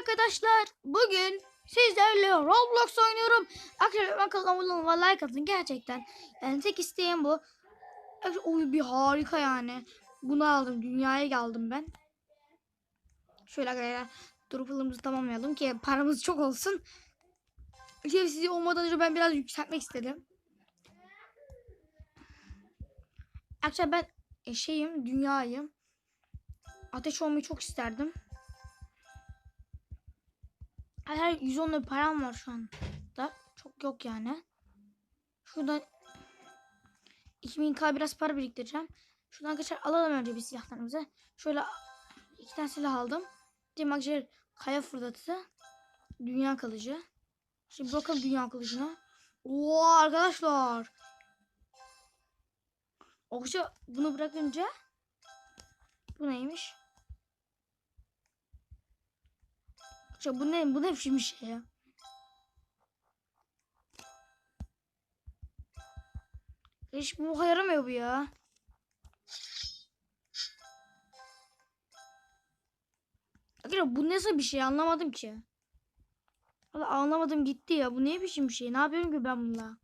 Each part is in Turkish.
arkadaşlar. Bugün sizlerle Roblox oynuyorum. Arkadaşlar kanalıma like atın gerçekten. Yani tek isteğim bu. Oyun bir harika yani. Bunu aldım. Dünyaya geldim ben. Şöyle arkadaşlar drop'larımızı tamamlayalım ki paramız çok olsun. Şey, sizi olmadan önce ben biraz yükseltmek istedim. Arkadaşlar ben e, şeyim, dünyayım. Ateş olmayı çok isterdim. Her 110 lira param var şu anda. Çok yok yani. Şuradan 2000k biraz para biriktireceğim. Şuradan arkadaşlar alalım önce bir silahlarımızı. Şöyle iki tane silah aldım. Diyelim arkadaşlar kaya fırlatısı. Dünya kılıcı. Şimdi bakalım dünya kılıcına. Oo arkadaşlar. Okça bunu bırakınca bu neymiş? Okça bu ne? Bu ne biçim bir şey ya? Hiç bu yaramıyor bu ya. Arkadaşlar bu nasıl bir şey anlamadım ki. Valla anlamadım gitti ya. Bu ne biçim bir şey? Ne yapıyorum ki ben bununla?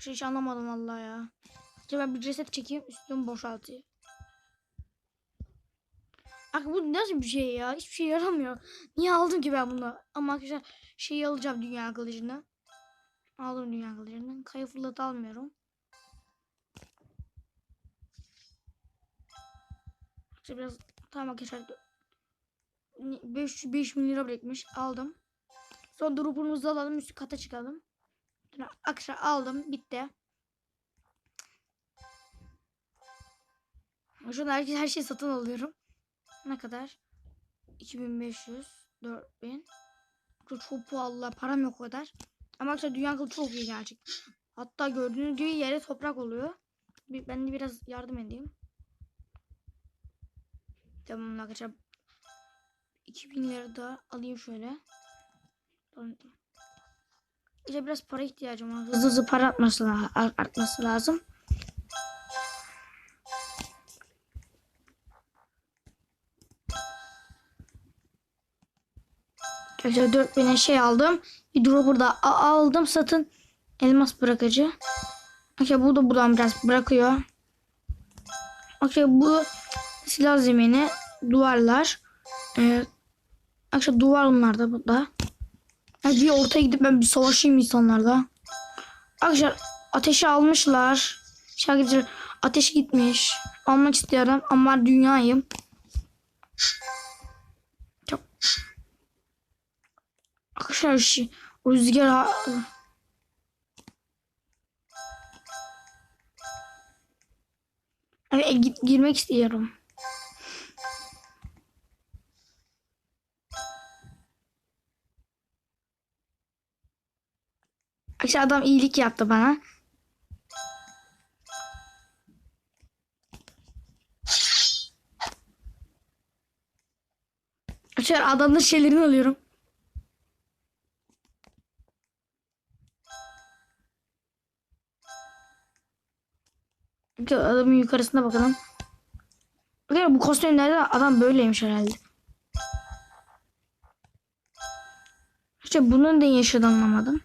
Hiç anlamadım vallahi ya. Ben bir ceset çekeyim üstümü boşaltayım. Bak bu nasıl bir şey ya? Hiçbir şey yaramıyor. Niye aldım ki ben bunu? Ama arkadaşlar şeyi alacağım dünya kılıcını. Aldım dünya kılıcını. Kaya fırlatı almıyorum. İşte biraz tamam arkadaşlar 5 5 bin lira birikmiş aldım. Son drop'umuzu alalım üst kata çıkalım. Akşam aldım bitti. Şu an herkes her şeyi satın alıyorum. Ne kadar? 2500 4000 Çok, pahalı param yok o kadar. Ama arkadaşlar dünya kılıcı çok iyi gerçekten. Hatta gördüğünüz gibi yere toprak oluyor. Ben de biraz yardım edeyim. Tamam arkadaşlar. 2000 lira da alayım şöyle. İşte biraz para ihtiyacım var. Hızlı hızlı para atması, la- artması lazım. Arkadaşlar 4000'e şey aldım. Bir dropper da a- aldım satın. Elmas bırakıcı. Arkadaşlar bu da buradan biraz bırakıyor. Arkadaşlar bu silah zemini duvarlar. Ee, arkadaşlar duvar bunlar da burada. Hadi bir ortaya gidip ben bir savaşayım insanlarla. Arkadaşlar ateşi almışlar. Şarkıcı ateş gitmiş. Almak istiyorum ama dünyayım. Çok. Arkadaşlar şey, rüzgar Evet, gi- girmek istiyorum. Arkadaşlar adam iyilik yaptı bana. Arkadaşlar adamın şeylerini alıyorum. Arkadaşlar Adamın yukarısına bakalım. Arkadaşlar bu kostümlerde adam böyleymiş herhalde. İşte bunun da yaşadı anlamadım.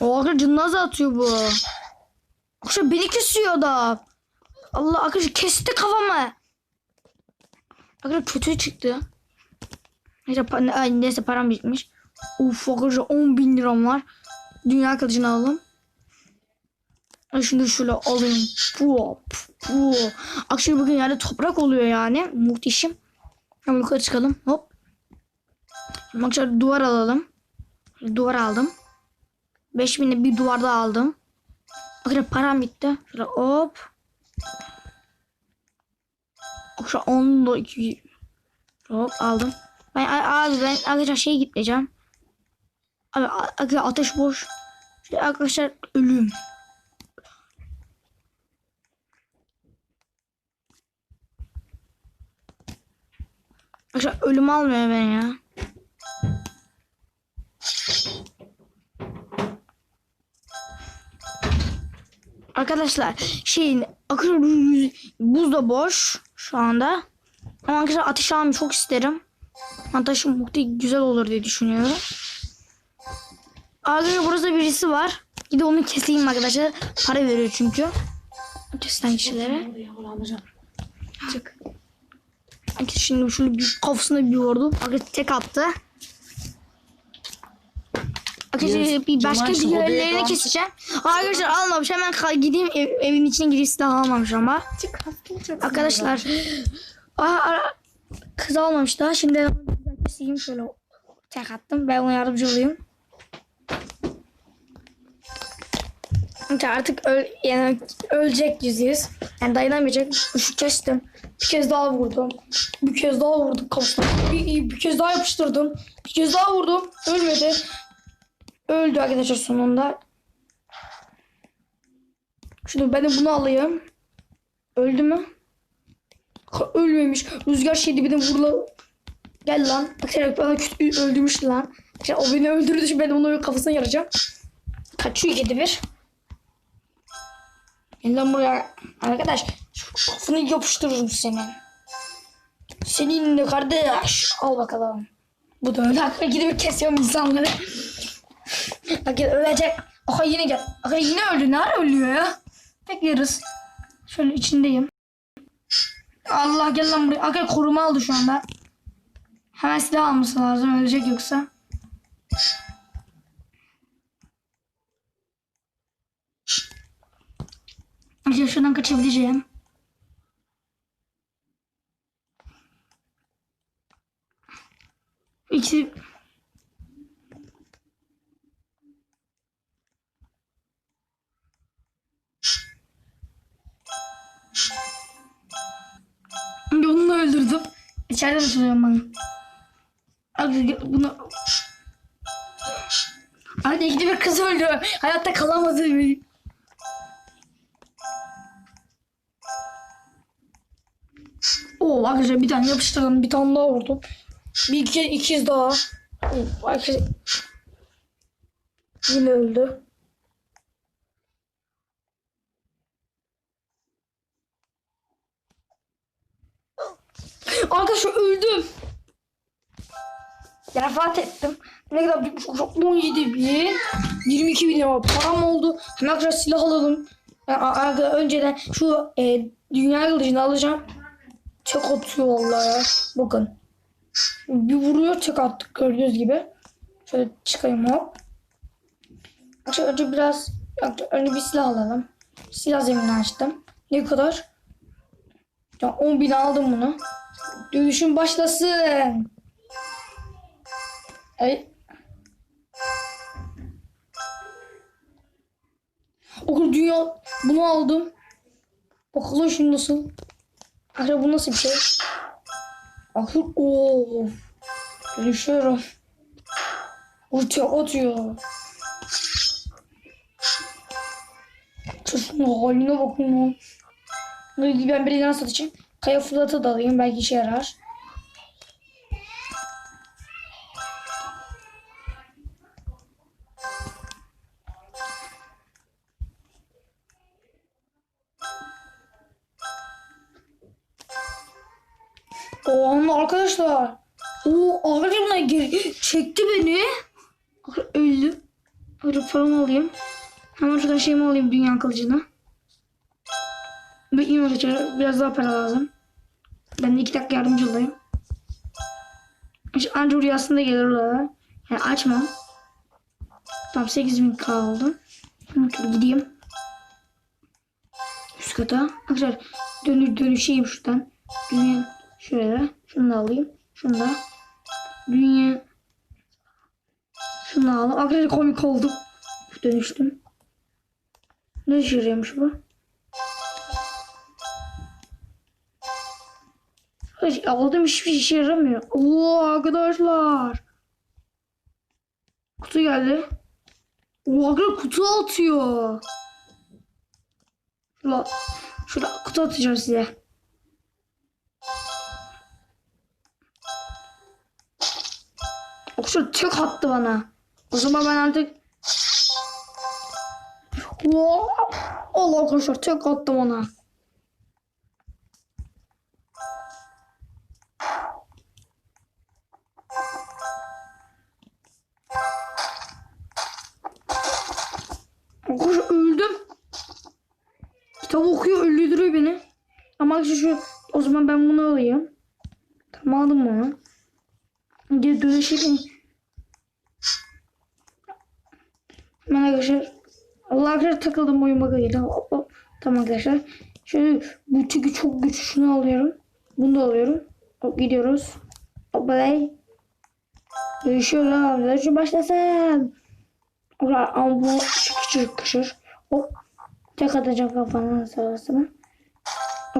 O arkadaşlar nasıl atıyor bu? Arkadaşlar beni kesiyor da. Allah arkadaşlar kesti kafamı. Arkadaşlar kötü çıktı. Neyse, pa- neyse param bitmiş. Uf arkadaşlar 10 bin liram var. Dünya kılıcını alalım. Ay Şimdi şöyle alayım. Puh, puh. Akşam bugün yerde toprak oluyor yani. Muhteşem. Hemen yukarı çıkalım. Hop. Şimdi arkadaşlar duvar alalım. Duvar aldım. 5000'de bir duvarda aldım. Arkadaşlar param bitti. Şöyle hop. Arkadaşlar 10 da 2 hop aldım. Ben abi ben arkadaşlar şey gitmeyeceğim. Abi a- arkadaşlar ateş boş. Şöyle arkadaşlar ölüm. Arkadaşlar ölüm almıyor beni ya. Arkadaşlar şeyin akıyor buz da boş. Şu anda. Ama arkadaşlar ateş almayı çok isterim. Ateşim muhtemelen güzel olur diye düşünüyorum. Arkadaşlar burada birisi var. Gidip onu keseyim arkadaşlar. Para veriyor çünkü. Kesilen kişilere. Çık. Arkadaşlar Şimdi şunu bir kafasına bir vurdum. Arkadaşlar tek attı. Arkadaşlar bir başka diğerlerini devam. keseceğim. Arkadaşlar almamış. Hemen gideyim ev- evin içine girip silah almamış ama. Arkadaşlar. Aa, kız almamış daha. Şimdi keseyim. Şöyle tek attım. Ben ona yardımcı olayım. Artık öl, yani ölecek yüzüyoruz. Yani dayanamayacak. Şu kestim. Bir kez daha vurdum. Bir kez daha vurdum kafasına. Bir, bir kez daha yapıştırdım. Bir kez daha vurdum. Ölmedi. Öldü arkadaşlar sonunda. Şimdi ben de bunu alayım. Öldü mü? Ölmemiş. Rüzgar şeydi bir de vurla. Gel lan. Arkadaşlar bana kötü öldürmüş lan. O beni öldürdü. Şimdi ben de onun kafasına yarayacağım. Kaçıyor ikide bir. Lan buraya. Arkadaş şu kafanı yapıştırırım senin. Seninle kardeş. Al bakalım. Bu da öyle. Arkadaşlar gidip kesiyorum insanları. Arkadaşlar ölecek. Aha yine gel. Arkadaşlar yine öldü. Nerede ölüyor ya? Bekleriz. Şöyle içindeyim. Allah gel lan buraya. Arkadaşlar koruma aldı şu anda. Hemen silah alması lazım. Ölecek yoksa. Arkadaşlar şuradan kaçabileceğim. İkisi... Onu öldürdüm. İçeride tutuyorum bana. Abi bunu... Hadi ikide bir kız öldü. Hayatta kalamadı. Oo arkadaşlar bir tane yapıştırdım. Bir tane daha vurdum. Bir iki ikiz daha. Arkadaşlar yine öldü. Arkadaşlar öldüm. Vefat ettim. Ne kadar büyük 17 bin. 22 bin lira param oldu. Hemen silah alalım. Yani, önceden şu e, dünya kılıcını alacağım. Tek atıyor vallahi ya. Bakın. Bir vuruyor tek attık gördüğünüz gibi. Şöyle çıkayım hop. Önce biraz önce bir silah alalım. Silah zemini açtım. Ne kadar? Ya 10 bin aldım bunu. Dövüşün başlasın. Ay. Okul dünya bunu aldım. Bakalım şimdi nasıl. Arkadaşlar bu nasıl bir şey? Akıl of. Dönüşüyorum. Ortaya atıyor. Çocuğun haline bakın ya. Ben bir nasıl satacağım? Kaya fırlatı da alayım belki işe yarar. Oo arkadaşlar. Arkadaşlar bunlar geri çekti beni. Arkadaşlar öldü. Arkadaşlar paramı alayım. Hemen şuradan şeyimi alayım dünya kılıcını. Bekleyeyim arkadaşlar. Biraz daha para lazım. Ben de iki dakika yardımcı olayım. İşte anca rüyasında gelir orada. Yani açmam. Tamam 8000 kaldı. Şimdi gideyim. Üst kata. Arkadaşlar dönü dönüşeyim şuradan. Dünya şöyle. Şunu da alayım. Şunu da. Dünya. Şunu alalım. Arkadaşlar komik oldum. Dönüştüm. Ne yarıyormuş bu? Ay, aldım hiçbir işe yaramıyor. Oo arkadaşlar. Kutu geldi. Arkadaşlar kutu atıyor. Şurada, şurada kutu atacağım size. Arkadaşlar tek attı bana. O zaman ben artık Oo, Allah arkadaşlar tek attım ona. Arkadaşlar öldüm. Kitap okuyor öldürüyor beni. Ama arkadaşlar şu o zaman ben bunu alayım. Tamam aldım bunu. Geri dönüşeyim. Ben arkadaşlar Allah arkadaşlar takıldım oyun bakıyla. Tamam arkadaşlar. Şöyle bu çünkü çok güçlü şunu alıyorum. Bunu da alıyorum. Hop gidiyoruz. Hop balay. Dönüşüyoruz abi. Şu başlasın. Ama bu çıkışır kışır. Hop. Tek atacağım kafanın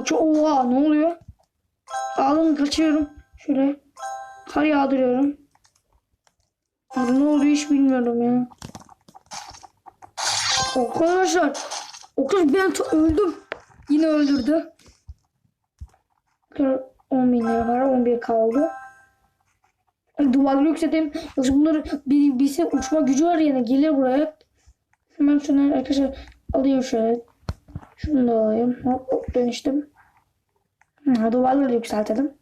şu oha ne oluyor? Alın kaçıyorum. Şöyle. Kar yağdırıyorum. Abi ne oluyor hiç bilmiyorum ya. Arkadaşlar. O kız ben öldüm. Yine öldürdü. 10 bin lira var. 11 kaldı. Ay, Duvarları yükselteyim. Yoksa bunları bir bilse uçma gücü var yani gelir buraya. Hemen şunu arkadaşlar alayım şöyle. Şunu da alayım. Hop hop dönüştüm. Duvarları yükseltelim.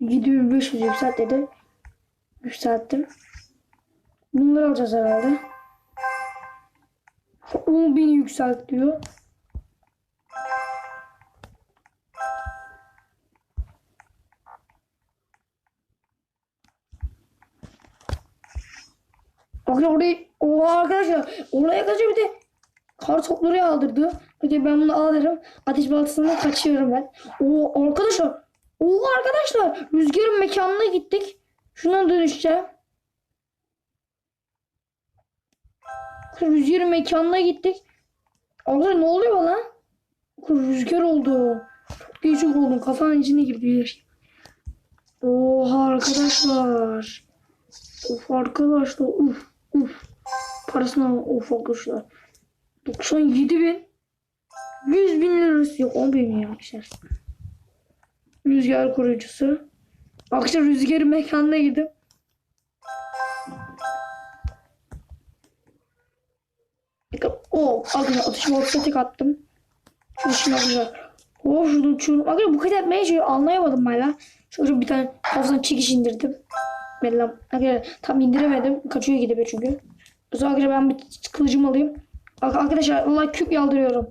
7500 yükselt dedi. Yükselttim. Bunları alacağız herhalde. 10.000 yükselt diyor. Bakın orayı o arkadaşlar oraya kaçıyor bir de kar topları aldırdı. Peki ben bunu alırım. Ateş baltasından kaçıyorum ben. O arkadaşlar. O arkadaşlar rüzgarın mekanına gittik. Şuna dönüşeceğim. Rüzgarın mekanına gittik. Arkadaşlar ne oluyor lan? Rüzgar oldu. Çok değişik oldum. Kafanın içine girdi. Oha arkadaşlar. Of arkadaşlar uf uf. Parasını of arkadaşlar. 97 bin. 100 bin lirası yok 10 bin yapmışlar. Rüzgar koruyucusu. Akşam rüzgarın mekanına girdim. O arkadaşlar atış baltası tek attım. Şunu şimdi arkadaşlar. Oh şunu uçuyorum. Arkadaşlar bu kadar şey anlayamadım hala. Şöyle bir tane kafasına çekiş indirdim. Bellam. Arkadaşlar tam indiremedim. Kaçıyor gidiyor çünkü. O zaman arkadaşlar ben bir kılıcımı alayım. Ar- Arkadaşlar Allah küp yaldırıyorum.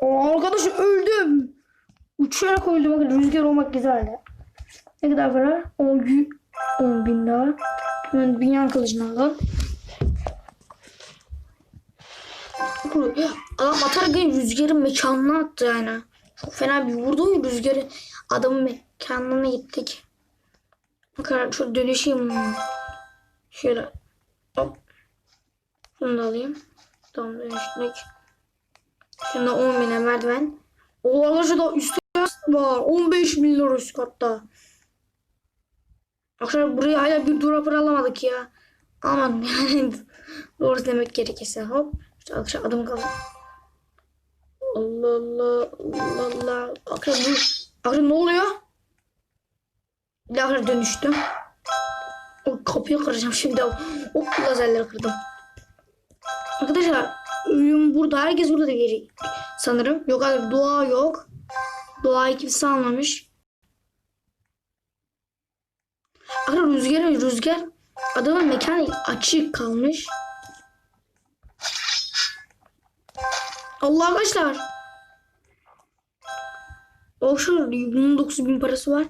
O arkadaş öldüm. Uçarak öldüm. Bakın rüzgar olmak güzeldi. Ne kadar para? 10, 10 bin daha. Ben binyan kılıcını aldım. Adam atarak rüzgarın mekanına attı yani. Çok fena bir vurdu rüzgarı. Adamın mekanına gittik. Bakın şöyle dönüşeyim. Şöyle. Hop. Şunu da alayım. Tamam dönüştük. Şunda 10 bine merdiven. O arkadaşlar da üstte var. 15 milyon üst katta. Arkadaşlar buraya hala bir dropper alamadık ya. Aman yani doğru demek gerekirse hop. İşte arkadaşlar adım kaldı. Allah Allah Allah Allah. Arkadaşlar bu arkadaşlar ne oluyor? Bir arkadaşlar dönüştüm. O kapıyı kıracağım şimdi. Hop lazerleri kırdım. Arkadaşlar ölüm burada. Herkes burada da gelecek. Sanırım. Yok hayır doğa yok. Doğayı kimse almamış. Arkadaşlar rüzgar rüzgar. Adamın mekanı açık kalmış. Allah arkadaşlar. Şu bunun 9000 parası var.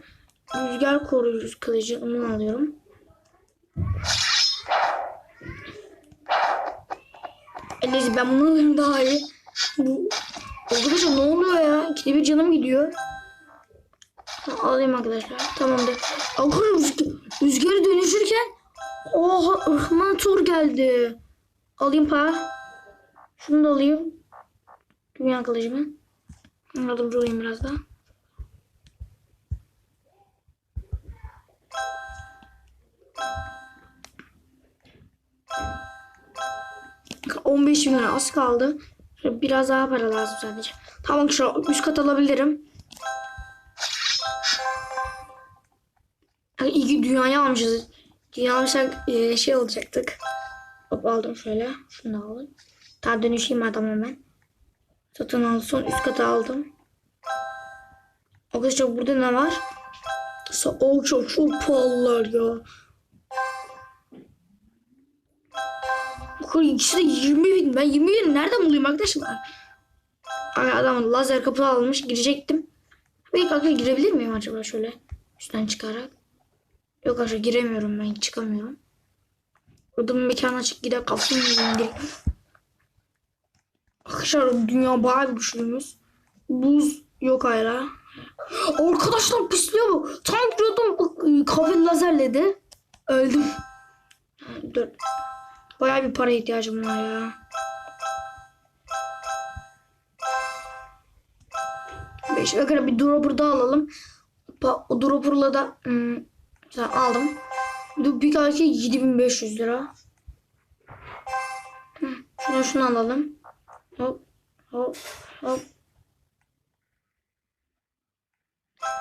Rüzgar koruyucu kılıcı onu alıyorum. Neyse ben bunu alayım daha iyi. Bu arkadaşlar ne oluyor ya? İkide bir canım gidiyor. Alayım arkadaşlar. Tamamdır. Arkadaşlar rüzgar, rüzgarı dönüşürken Oha ırkman tur geldi. Alayım para. Şunu da alayım. Dünya kılıcımı. Yardımcı olayım biraz daha. On beş bin az kaldı. Biraz daha para lazım sadece. Tamam şu üst kat alabilirim. Ay, İyi dünyayı almışız. Dünya almışsak e, şey olacaktık. Hop aldım şöyle. Şunu da alayım. Daha dönüşeyim adam hemen. Satın al son üst kata aldım. Arkadaşlar burada ne var? Salça çok pahalılar ya. Kadar ikisi de 20 bin. Ben 20 bin nereden bulayım arkadaşlar? Hani adam lazer kapı almış girecektim. Bir kanka girebilir miyim acaba şöyle üstten çıkarak? Yok arkadaşlar giremiyorum ben çıkamıyorum. Burada bir mekan açık gider kafamı indir. Arkadaşlar dünya bayağı bir güçlüymüş. Buz yok hala. Arkadaşlar pisliyor bu. Tam giriyordum kahve lazerledi. Öldüm. Dur. Bayağı bir para ihtiyacım var ya. Beş dakika bir dropper daha alalım. O dropper'la da hmm, aldım. Bir belki 7500 lira. Hı, Şunu şunu alalım. Hop hop hop.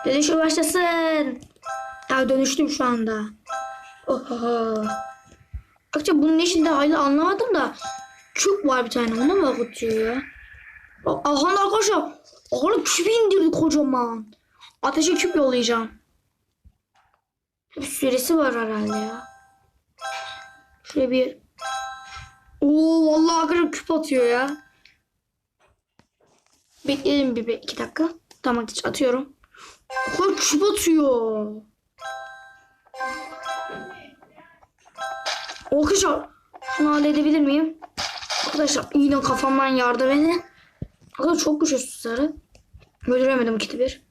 Dönüşü başlasın. Ya dönüştüm şu anda. Oho. Akça bunun işinde hala anlamadım da küp var bir tane ona mı bakıyor ya? Bak aha arkadaşlar. Aha küp indirdi kocaman. Ateşe küp yollayacağım. Süresi var herhalde ya. Şöyle bir. Oo vallahi arkadaşlar küp atıyor ya. Bekleyelim bir, bir iki dakika. Tamam geç atıyorum. Oha küp atıyor. Arkadaşlar şunu halledebilir miyim? Arkadaşlar yine kafamdan yardı beni. Arkadaşlar çok güçlü sarı. Öldüremedim ikide bir.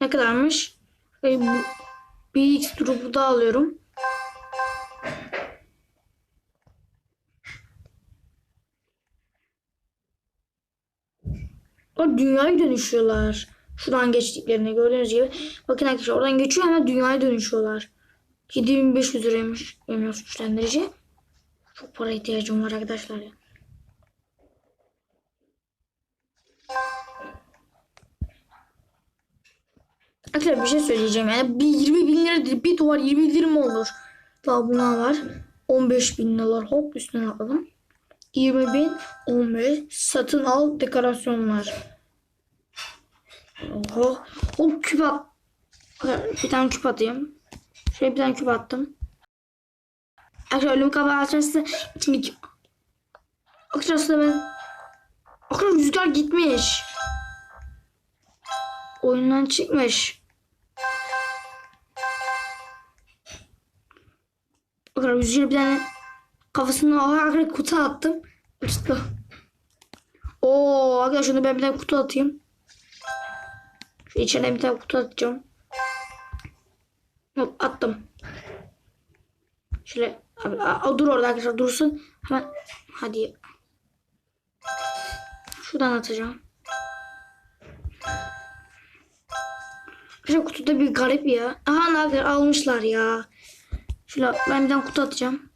Ne kadarmış? Ee, bu- Bir X drop'u da alıyorum. O dünyaya dönüşüyorlar. Şuradan geçtiklerini gördüğünüz gibi. Bakın arkadaşlar oradan geçiyor ama dünyaya dönüşüyorlar. 7500 liraymış emlak güçlendirici. Çok para ihtiyacım var arkadaşlar ya. Arkadaşlar bir şey söyleyeceğim yani bir 20 bin lira bir duvar 20 lira mı olur? Daha bunlar var. 15 bin dolar hop üstüne alalım. 20 bin 15 satın al dekorasyonlar. Oho. Hop küp at. Bir tane küp atayım. Şöyle bir tane küp attım. Arkadaşlar ölüm kabağı açarsa içindeki Arkadaşlar ben Arkadaşlar rüzgar gitmiş. Oyundan çıkmış. Arkadaşlar rüzgar bir tane kafasına arkadaşlar kutu attım. Uçtu. Oo arkadaşlar şunu ben bir tane kutu atayım. Şu içine bir tane kutu atacağım. Hop attım. Şöyle abi, a- dur orada arkadaşlar dursun. Hemen hadi. Şuradan atacağım. Arkadaşlar kutuda bir garip ya. Aha ne almışlar ya. Şöyle tane kutu atacağım.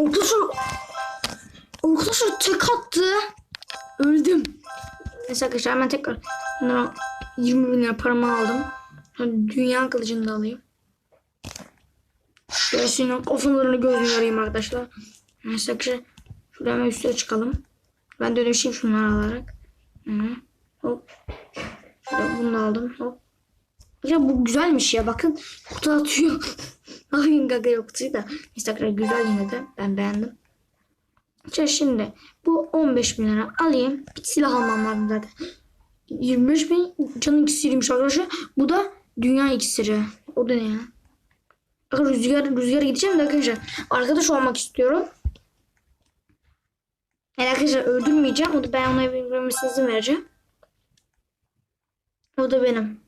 Arkadaşlar Arkadaşlar tek attı. Öldüm. Neyse arkadaşlar hemen tekrar bundan 20 bin lira paramı aldım. Dünya kılıcını da alayım. Gelsin kafalarını gözünü yarayım arkadaşlar. Neyse arkadaşlar şuradan hemen üstüne çıkalım. Ben dönüşeyim şunları alarak. Hı. Hop. Şöyle bunu aldım. Hop. Ya bu güzelmiş ya bakın. Kutu atıyor. Ayın gaga yok kutuyu da. Neyse arkadaşlar güzel yine de. Ben beğendim. İşte şimdi bu 15 bin lira alayım. Bir silah almam lazım zaten. 25 bin canın iksiriymiş arkadaşlar. Bu da dünya iksiri. O da ne ya? Bakın rüzgar, rüzgar gideceğim de arkadaşlar. Arkadaş olmak istiyorum. Yani arkadaşlar öldürmeyeceğim. O da ben ona bilmemesine izin vereceğim. O da benim.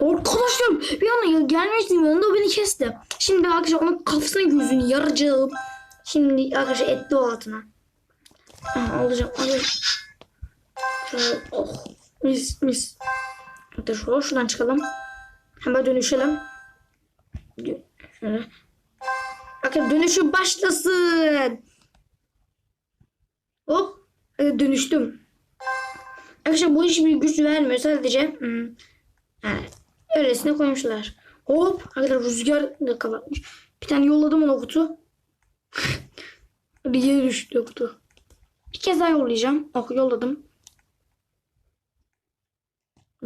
Arkadaşlar bir anda gelmiştim yanında beni kesti. Şimdi arkadaşlar onun kafasına gözünü yaracağım. Şimdi arkadaşlar etli o altına. Alacağım alacağım. Şöyle oh mis mis. Arkadaşlar şuradan çıkalım. Hemen dönüşelim. Dö- Şöyle. Arkadaşlar dönüşüm başlasın. Hop. Hadi dönüştüm. Arkadaşlar bu hiçbir güç vermiyor. Sadece hmm, yani öylesine koymuşlar. Hop. Arkadaşlar rüzgar da kapatmış. Bir tane yolladım ona kutu. bir yere düştü kutu. Bir kez daha yollayacağım. Oh yolladım.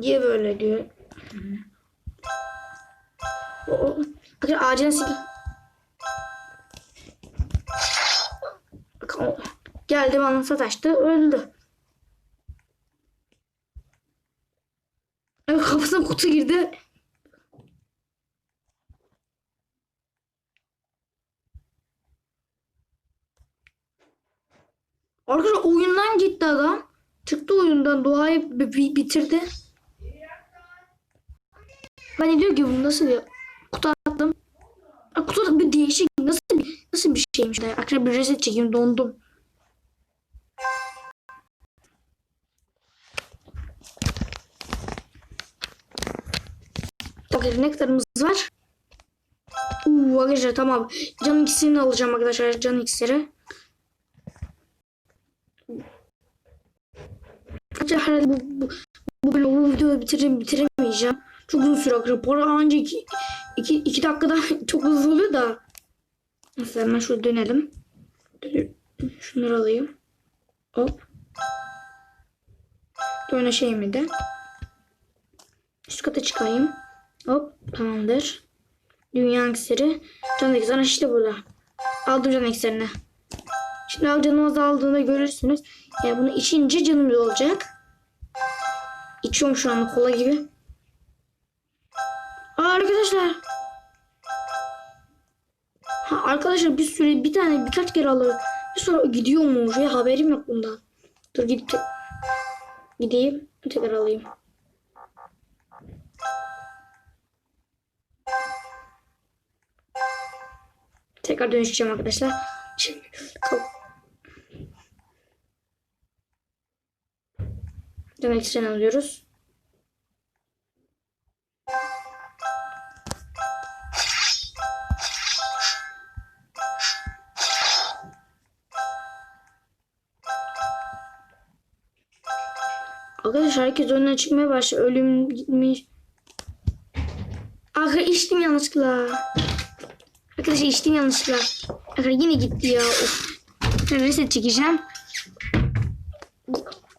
Diye böyle diyor. Arkadaşlar acilen sil. Bakın. Geldi bana sataştı. Öldü. Evet, kafasına kutu girdi. Arkadaşlar oyundan gitti adam. Çıktı oyundan bi- bitirdi. Ben diyor ki bu nasıl diyor. Kutu attım. Kutu bir değişik nasıl bir, nasıl bir şeymiş. ya. Arkadaşlar bir reset çekeyim dondum. Bakın ne kadarımız var? Uuu arkadaşlar tamam. Can iksirini alacağım arkadaşlar. Can iksiri. Arkadaşlar herhalde bu, bu, bu, bu videoyu bitirem, bitiremeyeceğim. Çok uzun süre. Para anca 2 iki, iki dakikada çok hızlı oluyor da. Neyse hemen şöyle dönelim. Şunları alayım. Hop. Döne şey mi de? Üst kata çıkayım. Hop tamamdır. Dünya iksiri. Can iksiri işte burada. Aldım can iksirini. Şimdi al canım azaldığında görürsünüz. Yani bunu içince canım olacak. İçiyorum şu anda kola gibi. Aa, arkadaşlar. Ha, arkadaşlar bir süre bir tane birkaç kere alır. Bir sonra gidiyormuş ve haberim yok bundan. Dur te- gideyim tekrar alayım. Tekrar dönüşeceğim arkadaşlar. Şimdi kalk. Demek sen alıyoruz. Arkadaşlar herkes önüne çıkmaya başladı. Ölüm gitmiş. Arkadaşlar içtim yanlışlıkla. Arkadaşlar içtim yanlışlıkla. Arkadaşlar yine gitti ya. Of. Reset çekeceğim.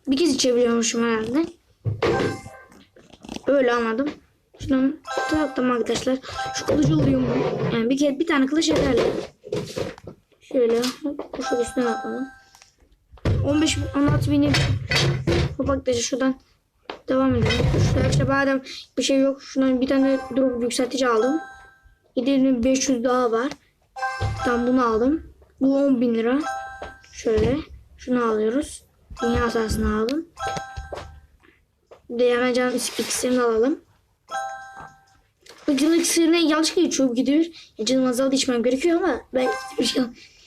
Bir kez içebiliyormuşum herhalde. Öyle anladım. Şuradan tamam arkadaşlar. Şu kılıcı oluyor mu? Yani bir kez bir tane kılıç yeterli. Şöyle koşup üstüne atladım. 15 bin, 16 bini bak arkadaşlar şuradan devam edelim. Şurada işte madem bir şey yok. Şundan bir tane drop yükseltici aldım. 7500 daha var. Tamam bunu aldım. Bu 10 bin lira. Şöyle. Şunu alıyoruz. Dünya sahasını aldım. Canım iksirini alalım. Canım iksirine yanlışlıkla içiyorum gidiyor. Canım azaldı içmem gerekiyor ama ben bir şey,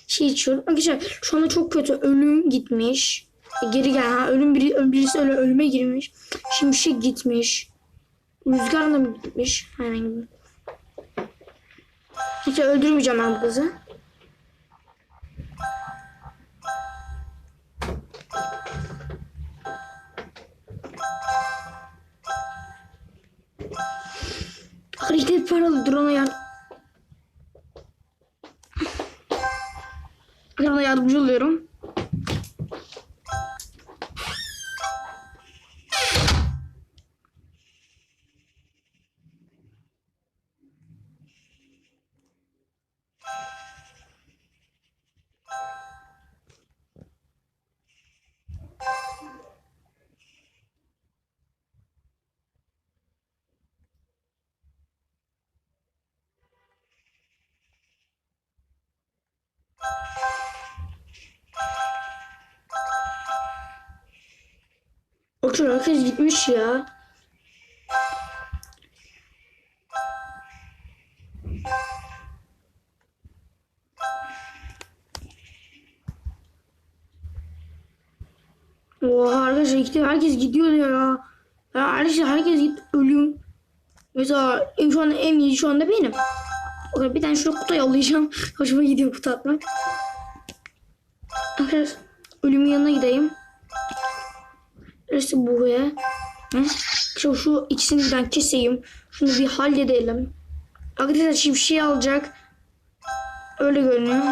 şey içiyorum. Arkadaşlar şu anda çok kötü. Ölüm gitmiş. E, Geri gel. Ha, ölüm biri, birisi öyle ölüme girmiş. Şimşek gitmiş. Rüzgar da mı gitmiş? Aynen. Hiç öldürmeyeceğim ben bu kızı. Hareket paralı drone'a yar... Drone'a yardımcı oluyorum. Otur herkes gitmiş ya. Oha arkadaşlar gitti. Herkes gidiyor ya. Ya arkadaşlar herkes gitti. Ölüm. Mesela şu anda en iyi şu anda benim. Bakın bir tane şurada kutu yollayacağım. Hoşuma gidiyor kutu atmak. Arkadaşlar ölümün yanına gideyim. Neresi bu ya? Hı? Şu, şu ikisini birden keseyim. Şunu bir halledelim. Arkadaşlar şey alacak. Öyle görünüyor.